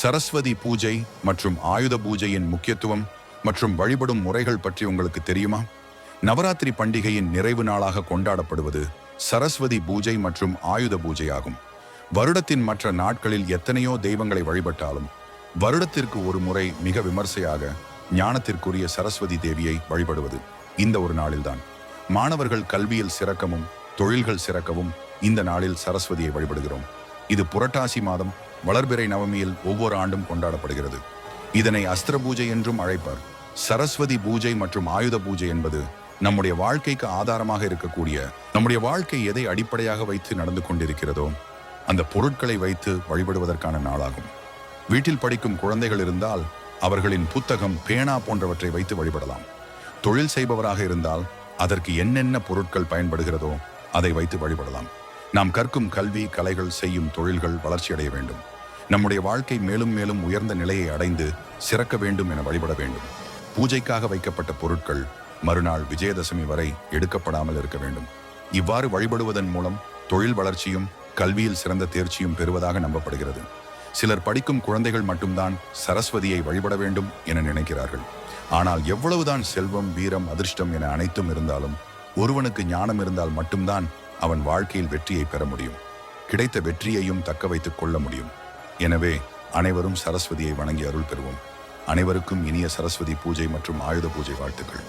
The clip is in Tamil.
சரஸ்வதி பூஜை மற்றும் ஆயுத பூஜையின் முக்கியத்துவம் மற்றும் வழிபடும் முறைகள் பற்றி உங்களுக்கு தெரியுமா? நவராத்திரி பண்டிகையின் நிறைவு நாளாக கொண்டாடப்படுவது சரஸ்வதி பூஜை மற்றும் ஆயுத பூஜை ஆகும் வருடத்தின் மற்ற நாட்களில் எத்தனையோ தெய்வங்களை வழிபட்டாலும் வருடத்திற்கு ஒரு முறை மிக விமர்சையாக ஞானத்திற்குரிய சரஸ்வதி தேவியை வழிபடுவது இந்த ஒரு நாளில்தான். மாணவர்கள் கல்வியில் சிறக்கவும் தொழில்கள் சிறக்கவும் இந்த நாளில் சரஸ்வதியை வழிபடுகிறோம். இது புரட்டாசி மாதம் வளர்பிறை நவமியில் ஒவ்வொரு ஆண்டும் கொண்டாடப்படுகிறது. இதனை அஸ்திர பூஜை என்றும் அழைப்பர். சரஸ்வதி பூஜை மற்றும் ஆயுத பூஜை என்பது நம்முடைய வாழ்க்கைக்கு ஆதாரமாக இருக்கக்கூடிய நம்முடைய வாழ்க்கை எதை அடிப்படையாக வைத்து நடந்து கொண்டிருக்கிறதோ அந்த பொருட்களை வைத்து வழிபடுவதற்கான நாளாகும். வீட்டில் படிக்கும் குழந்தைகள் இருந்தால் அவர்களின் புத்தகம் பேனா போன்றவற்றை வைத்து வழிபடலாம். தொழில் செய்பவராக இருந்தால் அதற்கு என்னென்ன பொருட்கள் பயன்படுகிறதோ அதை வைத்து வழிபடலாம். நாம் கற்கும் கல்வி கலைகள் செய்யும் தொழில்கள் வளர்ச்சியடைய வேண்டும். நம்முடைய வாழ்க்கை மேலும் மேலும் உயர்ந்த நிலையை அடைந்து சிறக்க வேண்டும் என வழிபட வேண்டும். பூஜைக்காக வைக்கப்பட்ட பொருட்கள் மறுநாள் விஜயதசமி வரை எடுக்கப்படாமல் இருக்க வேண்டும். இவ்வாறு வழிபடுவதன் மூலம் தொழில் வளர்ச்சியும் கல்வியில் சிறந்த தேர்ச்சியும் பெறுவதாக நம்பப்படுகிறது. சிலர் படிக்கும் குழந்தைகள் மட்டும்தான் சரஸ்வதியை வழிபட வேண்டும் என நினைக்கிறார்கள். ஆனால் எவ்வளவுதான் செல்வம் வீரம் அதிர்ஷ்டம் என அனைத்தும் இருந்தாலும் ஒருவனுக்கு ஞானம் இருந்தால் மட்டும்தான் அவன் வாழ்க்கையில் வெற்றியை பெற முடியும். கிடைத்த வெற்றியையும் தக்க வைத்துக் கொள்ள முடியும். எனவே அனைவரும் சரஸ்வதியை வணங்கி அருள் பெறுவோம். அனைவருக்கும் இனிய சரஸ்வதி பூஜை மற்றும் ஆயுத பூஜை வாழ்த்துக்கள்.